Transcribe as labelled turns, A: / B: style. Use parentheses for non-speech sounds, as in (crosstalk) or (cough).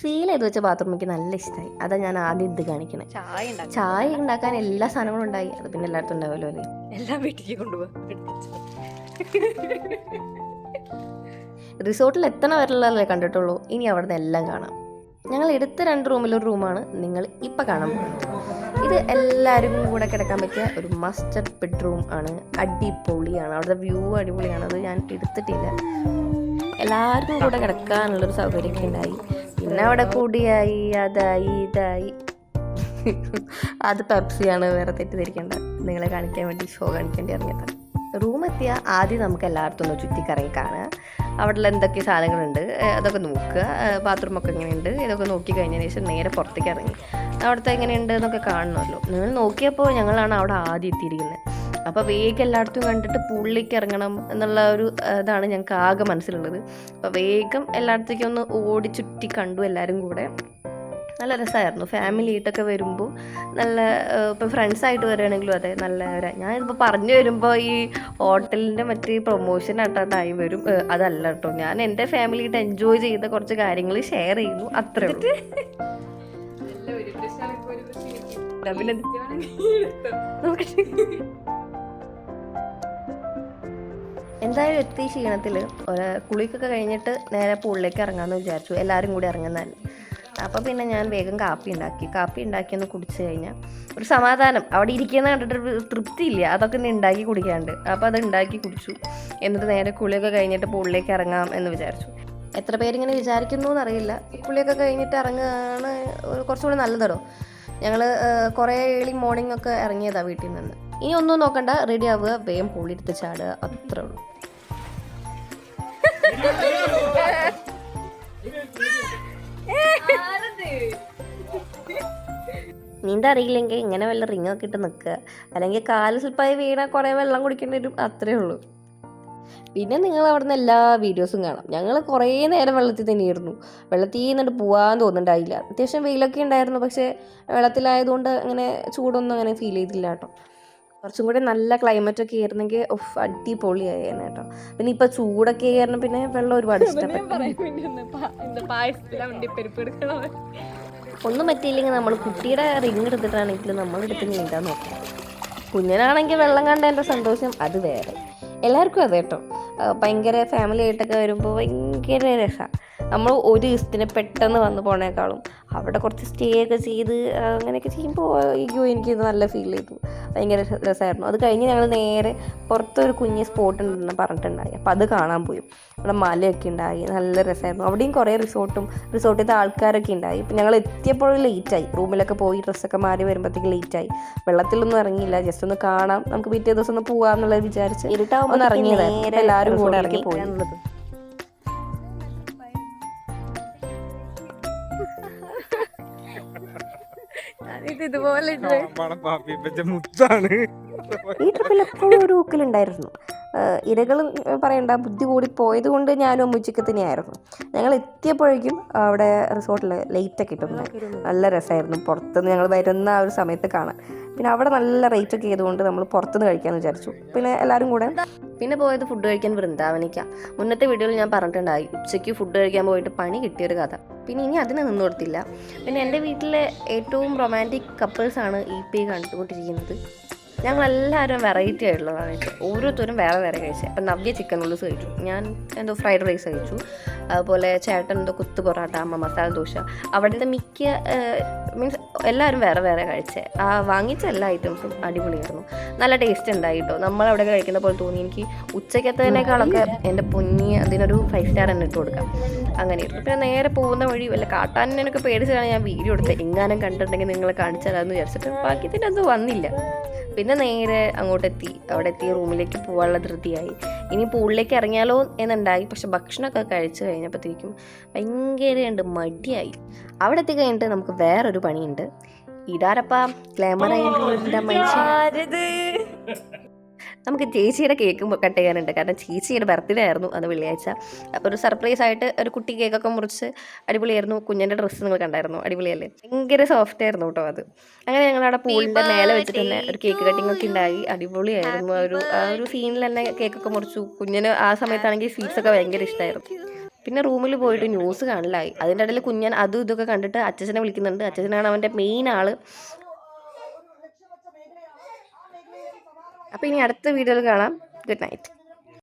A: Seal ചെയ്ത് വെച്ച bathroom എനിക്ക് നല്ല ഇഷ്ടമായി അതാ ഞാൻ ആദ്യം ഇത് കാണിക്കണേ.
B: ചായ
A: ചായ ഉണ്ടാക്കാൻ എല്ലാ സാധനങ്ങളും ഉണ്ടായി. അത് പിന്നെ എല്ലായിടത്തും ഉണ്ടാവുമല്ലോ അല്ലേ?
B: എല്ലാം വീട്ടിലേക്ക് കൊണ്ടുപോകാം
A: റിസോർട്ടിൽ എത്തണ വരെയുള്ളതല്ലേ കണ്ടിട്ടുള്ളൂ. ഇനി അവിടുന്ന് എല്ലാം കാണാം. ഞങ്ങൾ എടുത്ത രണ്ട് റൂമിലൊരു റൂമാണ് നിങ്ങൾ ഇപ്പം കാണാൻ പോകുന്നത്. ഇത് എല്ലാവരും കൂടെ കിടക്കാൻ പറ്റിയ ഒരു മസ്റ്റർ ബെഡ്റൂം ആണ്. അടിപൊളിയാണ്. അവിടുത്തെ വ്യൂ അടിപൊളിയാണ്. അത് ഞാൻ എടുത്തിട്ടില്ല. എല്ലാവർക്കും കൂടെ കിടക്കാനുള്ളൊരു സൗകര്യമൊക്കെ ഉണ്ടായി. പിന്നെ അവിടെ കൂടിയായി അതായി ഇതായി. അത് പെപ്സിയാണ് വേറെ തെറ്റിദ്ധരിക്കേണ്ട. നിങ്ങളെ കാണിക്കാൻ വേണ്ടി ഷോ കാണിക്കേണ്ടി ഇറങ്ങിയത്. റൂം എത്തിയ ആദ്യം നമുക്ക് എല്ലായിടത്തും ഒന്ന് ചുറ്റിക്കറങ്ങി കാണുക അവിടെ എന്തൊക്കെ സാധനങ്ങളുണ്ട് അതൊക്കെ നോക്കുക. ബാത്റൂമൊക്കെ എങ്ങനെയുണ്ട് ഇതൊക്കെ നോക്കി കഴിഞ്ഞതിന് ശേഷം നേരെ പുറത്തേക്ക് ഇറങ്ങി. അവിടുത്തെ എങ്ങനെയുണ്ട് എന്നൊക്കെ കാണണമല്ലോ. നിങ്ങൾ നോക്കിയപ്പോൾ ഞങ്ങളാണ് അവിടെ ആദ്യം എത്തിയിരിക്കുന്നത്. അപ്പോൾ വേഗം എല്ലായിടത്തും കണ്ടിട്ട് പൂളിലേക്ക് ഇറങ്ങണം എന്നുള്ള ഒരു ഇതാണ് ഞങ്ങൾക്ക് ആകെ മനസ്സിലുള്ളത്. അപ്പോൾ വേഗം എല്ലായിടത്തേക്കും ഒന്ന് ഓടി ചുറ്റി കണ്ടു എല്ലാവരും കൂടെ. നല്ല രസമായിരുന്നു ഫാമിലി ആയിട്ടൊക്കെ വരുമ്പോൾ നല്ല ഇപ്പോൾ ഫ്രണ്ട്സായിട്ട് വരികയാണെങ്കിലും അതെ നല്ല ഞാൻ ഞാനിപ്പോൾ പറഞ്ഞു വരുമ്പോൾ ഈ ഹോട്ടലിന്റെ മറ്റ് പ്രൊമോഷൻ ആയിട്ടായി വരും. അതല്ല കേട്ടോ. ഞാൻ എന്റെ ഫാമിലി ഫാമിലിയായിട്ട് എൻജോയ് ചെയ്ത കുറച്ച് കാര്യങ്ങൾ ഷെയർ ചെയ്യുന്നു. അത്രേ ഉള്ളൂ. പിന്നെ. എന്തായാലും എത്തി ക്ഷീണത്തിൽ കുളിക്കൊക്കെ കഴിഞ്ഞിട്ട് നേരെ പൂളിലേക്ക് ഇറങ്ങാമെന്ന് വിചാരിച്ചു. എല്ലാവരും കൂടി ഇറങ്ങുന്നതല്ല അപ്പോൾ പിന്നെ ഞാൻ വേഗം കാപ്പി ഉണ്ടാക്കി. കാപ്പി ഉണ്ടാക്കിയൊന്ന് കുടിച്ചു കഴിഞ്ഞാൽ ഒരു സമാധാനം. അവിടെ ഇരിക്കുന്ന കണ്ടിട്ട് തൃപ്തിയില്ല അതൊക്കെ ഒന്ന് ഉണ്ടാക്കി കുടിക്കാണ്ട്. അപ്പോൾ അത് ഉണ്ടാക്കി കുടിച്ചു. എന്നിട്ട് നേരെ കുളിയൊക്കെ കഴിഞ്ഞിട്ട് പൂളിലേക്ക് ഇറങ്ങാം എന്ന് വിചാരിച്ചു. എത്ര പേരിങ്ങനെ വിചാരിക്കുന്നു എന്നറിയില്ല. കുളിയൊക്കെ കഴിഞ്ഞിട്ട് ഇറങ്ങുകയാണ് കുറച്ചുകൂടി നല്ലതടോ. ഞങ്ങൾ കുറേ ഏളി മോർണിംഗ് ഒക്കെ ഇറങ്ങിയതാണ് വീട്ടിൽ നിന്ന്. ഇനി ഒന്നും നോക്കണ്ട. റെഡി ആവുക. വേഗം പൂളിയെടുത്ത് ചാടുക. അത്രേ ഉള്ളൂ. (laughs) നീന്താ അറിയില്ലെങ്കിൽ ഇങ്ങനെ വല്ല റിങ്ങൊക്കെ ഇട്ട് നിൽക്കുക. അല്ലെങ്കിൽ കാൽ സ്ലിപ്പായി വീണാൽ കുറേ വെള്ളം കുടിക്കേണ്ടി വരും. അത്രേ ഉള്ളൂ. പിന്നെ നിങ്ങൾ അവിടുന്ന് എല്ലാ വീഡിയോസും കാണാം. ഞങ്ങൾ കുറേ നേരം വെള്ളത്തിൽ തന്നെയായിരുന്നു. വെള്ളത്തിൽ നിന്നിട്ട് പോകാൻ തോന്നുന്നുണ്ടായില്ല. അത്യാവശ്യം വെയിലൊക്കെ ഉണ്ടായിരുന്നു. പക്ഷേ വെള്ളത്തിലായതുകൊണ്ട് അങ്ങനെ ചൂടൊന്നും അങ്ങനെ ഫീൽ ചെയ്തില്ല കേട്ടോ. കുറച്ചും കൂടി നല്ല ക്ലൈമറ്റ് ഒക്കെ ആയിരുന്നെങ്കിൽ ഒഫ് അടിപൊളിയായേനെ കേട്ടോ. പിന്നെ ഇപ്പൊ ചൂടൊക്കെ ആയിരുന്നു പിന്നെ വെള്ളം ഒരുപാട് (laughs) ഒന്നും പറ്റിയില്ലെങ്കിൽ നമ്മൾ കുട്ടിയുടെ റിങ് എടുത്തിട്ടാണെങ്കിൽ നമ്മളെടുത്ത് നീന്താൻ നോക്കാം. കുഞ്ഞിനാണെങ്കിൽ വെള്ളം കണ്ടതിന്റെ സന്തോഷം അത് വേറെ. എല്ലാവർക്കും അതെ കേട്ടോ. ഭയങ്കര ഫാമിലി ആയിട്ടൊക്കെ വരുമ്പോൾ ഭയങ്കര രസമാണ് നമ്മൾ ഒരു ദിവസത്തിന് പെട്ടെന്ന് വന്ന് പോണേക്കാളും. അവിടെ കുറച്ച് സ്റ്റേ ഒക്കെ ചെയ്ത് അങ്ങനെയൊക്കെ ചെയ്യുമ്പോൾ അയ്യോ എനിക്കിത് നല്ല ഫീൽ ചെയ്തു. ഭയങ്കര രസ- രസമായിരുന്നു അത് കഴിഞ്ഞ് ഞങ്ങൾ നേരെ പുറത്തൊരു കുഞ്ഞ് സ്പോട്ട് ഉണ്ടെന്ന് പറഞ്ഞിട്ടുണ്ടായി. അപ്പോൾ അത് കാണാൻ പോയി. അവിടെ മലയൊക്കെ ഉണ്ടായി. നല്ല രസമായിരുന്നു അവിടെയും കുറേ റിസോർട്ടും റിസോർട്ടിൽ ആൾക്കാരൊക്കെ ഉണ്ടായി. ഇപ്പം ഞങ്ങൾ എത്തിയപ്പോൾ ലേറ്റായി റൂമിലൊക്കെ പോയി ഡ്രസ്സൊക്കെ മാറി വരുമ്പോഴത്തേക്ക് ലേറ്റായി വെള്ളത്തിലൊന്നും ഇറങ്ങിയില്ല. ജസ്റ്റ് ഒന്ന് കാണാം. നമുക്ക് പിറ്റേ ദിവസം ഒന്ന് പോകാമെന്നുള്ളത് വിചാരിച്ച് ഇരുട്ടാവുമ്പോൾ ഇറങ്ങിയതായിരുന്നു. എല്ലാവരും കൂടെ ഇറങ്ങി പോയി
B: ഇത് ഇതുപോലെ
C: മുത്താണ്.
A: ഈ ട്രിപ്പിൽ എപ്പോഴും ഒരു ഊക്കലുണ്ടായിരുന്നു ആഹ് ഇരകൾ പറയണ്ട ബുദ്ധി കൂടി പോയത് കൊണ്ട് ഞാനും അമ്മൂച്ചയ്ക്ക് തന്നെയായിരുന്നു. ഞങ്ങൾ എത്തിയപ്പോഴേക്കും അവിടെ റിസോർട്ടിൽ ലൈറ്റൊക്കെ ഇട്ടു നല്ല രസമായിരുന്നു. പുറത്തുനിന്ന് ഞങ്ങൾ വരുന്ന ആ ഒരു സമയത്ത് കാണാൻ. പിന്നെ അവിടെ നല്ല റേറ്റ് ഒക്കെ ചെയ്തുകൊണ്ട് നമ്മൾ പുറത്തുനിന്ന് കഴിക്കാമെന്ന് വിചാരിച്ചു. പിന്നെ എല്ലാവരും കൂടെ പിന്നെ പോയത് ഫുഡ് കഴിക്കാൻ വൃന്ദാവനിക്കാം. മുന്നത്തെ വീഡിയോയിൽ ഞാൻ പറഞ്ഞിട്ടുണ്ടായി ഉച്ചയ്ക്ക് ഫുഡ് കഴിക്കാൻ പോയിട്ട് പണി കിട്ടിയൊരു കഥ. പിന്നെ ഇനി അതിനെ നിന്നു കൊടുത്തില്ല. പിന്നെ എന്റെ വീട്ടിലെ ഏറ്റവും റൊമാന്റിക് കപ്പിൾസാണ് ഈ പി കണ്ടുകൊണ്ടിരിക്കുന്നത്. ഞങ്ങളെല്ലാവരും വെറൈറ്റി ആയിട്ടുള്ളതാണ് കഴിച്ചത് ഓരോരുത്തരും വേറെ വേറെ കഴിച്ചത് അപ്പം നവ്യ ചിക്കൻ നൂഡിൽസ് കഴിച്ചു. ഞാൻ എന്തോ ഫ്രൈഡ് റൈസ് കഴിച്ചു. അതുപോലെ ചേട്ടൻ എന്തോ കുത്തു പൊറോട്ട അമ്മ മസാല ദോശ. അവിടുത്തെ മിക്ക മീൻസ് എല്ലാവരും വേറെ വേറെ കഴിച്ചേ. ആ വാങ്ങിച്ച എല്ലാ ഐറ്റംസും അടിപൊളിയായിരുന്നു. നല്ല ടേസ്റ്റ് ഉണ്ടായി ഉണ്ടായിട്ടോ നമ്മളവിടെ കഴിക്കുന്ന പോലെ തോന്നി. എനിക്ക് ഉച്ചക്കത്തതിനേക്കാളൊക്കെ എന്റെ പൊന്നി അതിനൊരു ഫൈവ് സ്റ്റാർ തന്നെ ഇട്ട് കൊടുക്കാം. അങ്ങനെ പിന്നെ നേരെ പോകുന്ന വഴി വല്ല കാട്ടാനൊക്കെ പേടിച്ചാണ് ഞാൻ വീഡിയോ എടുത്തത് എങ്ങാനും കണ്ടിട്ടുണ്ടെങ്കിൽ നിങ്ങളെ കാണിച്ചാലെന്ന് വിചാരിച്ചിട്ട്. ബാക്കി ഇതിന്റെ അത് വന്നില്ല. പിന്നെ നേരെ അങ്ങോട്ടെത്തി. അവിടെ എത്തി റൂമിലേക്ക് പോകാനുള്ള ധൃതിയായി. ഇനി പൂളിലേക്ക് ഇറങ്ങിയാലോ എന്നുണ്ടായി. പക്ഷെ ഭക്ഷണമൊക്കെ കഴിച്ചു കഴിഞ്ഞപ്പോഴത്തേക്കും ഭയങ്കര മടിയായി. അവിടെ എത്തി കഴിഞ്ഞിട്ട് നമുക്ക് വേറൊരു പണിയുണ്ട്. ഇതാരപ്പാ ഗ്ലാമർ ആയിട്ടുള്ള മനുഷ്യൻ. നമുക്ക് ചേച്ചിയുടെ കേക്ക് കട്ട് ചെയ്യാനുണ്ട്. കാരണം ചേച്ചിയുടെ ബർത്ത്ഡേ ആയിരുന്നു അത് വെള്ളിയാഴ്ച. അപ്പോൾ ഒരു സർപ്രൈസ് ആയിട്ട് ഒരു കുട്ടി കേക്കൊക്കെ മുറിച്ച് അടിപൊളിയായിരുന്നു. കുഞ്ഞിന്റെ ഡ്രസ്സ് നിങ്ങൾ കണ്ടായിരുന്നു? അടിപൊളിയല്ലേ? ഭയങ്കര സോഫ്റ്റ് ആയിരുന്നു കേട്ടോ അത്. അങ്ങനെ ഞങ്ങൾ അവിടെ പൂളിന്റെ മേലെ വെച്ചിട്ട് തന്നെ ഒരു കേക്ക് കട്ടിംഗ് ഒക്കെ ഉണ്ടായി. അടിപൊളിയായിരുന്നു. ആ ഒരു ആ ഒരു സീനിൽ തന്നെ കേക്കൊക്കെ മുറിച്ചു. കുഞ്ഞിന് ആ സമയത്താണെങ്കിൽ സ്വീറ്റ്സ് ഒക്കെ ഭയങ്കര ഇഷ്ടമായിരുന്നു പിന്നെ റൂമിൽ പോയിട്ട് ന്യൂസ് കാണലായി. അതിന്റെ ഇടയിൽ കുഞ്ഞൻ അതും ഇതൊക്കെ കണ്ടിട്ട് അച്ഛനെ വിളിക്കുന്നുണ്ട്. അച്ഛനാണ് അവന്റെ മെയിൻ ആൾ. അപ്പോൾ ഇനി അടുത്ത വീഡിയോയിൽ കാണാം. Good night.